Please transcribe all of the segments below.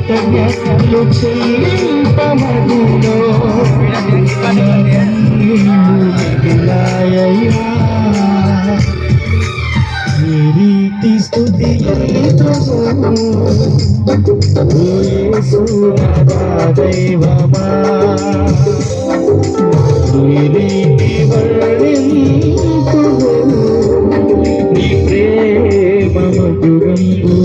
కృతజ్ఞతలు చెల్లింపమగులో రీతి స్థుతి దైవమా రీతి వర్ణింపు నీ ప్రేమ మధురంబు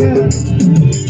Yeah.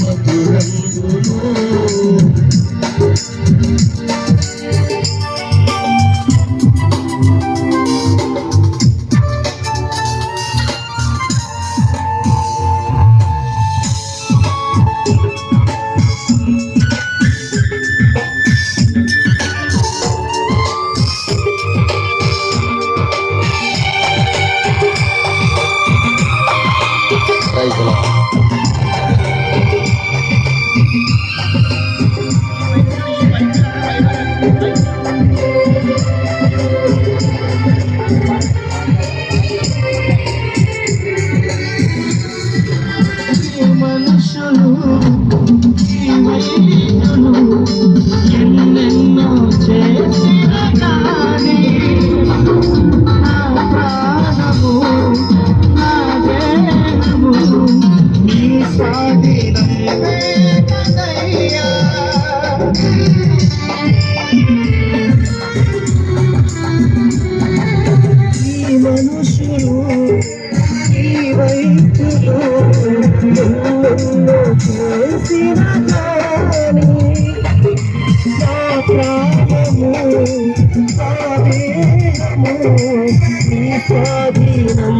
మధురంగులు Jai You. ప్రాణము ఆవేదము నీ స్వాధీనం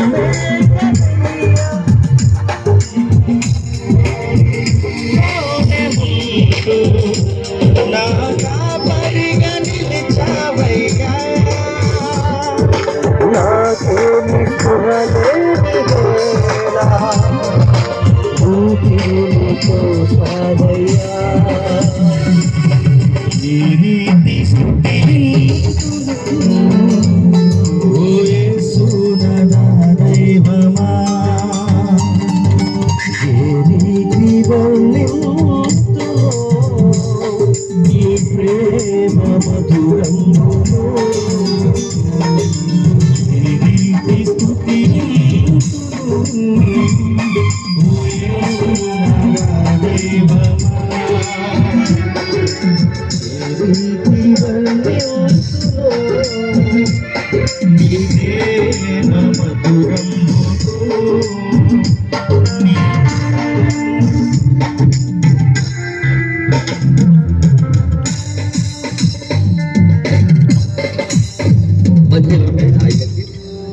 ప్రాణము Amém.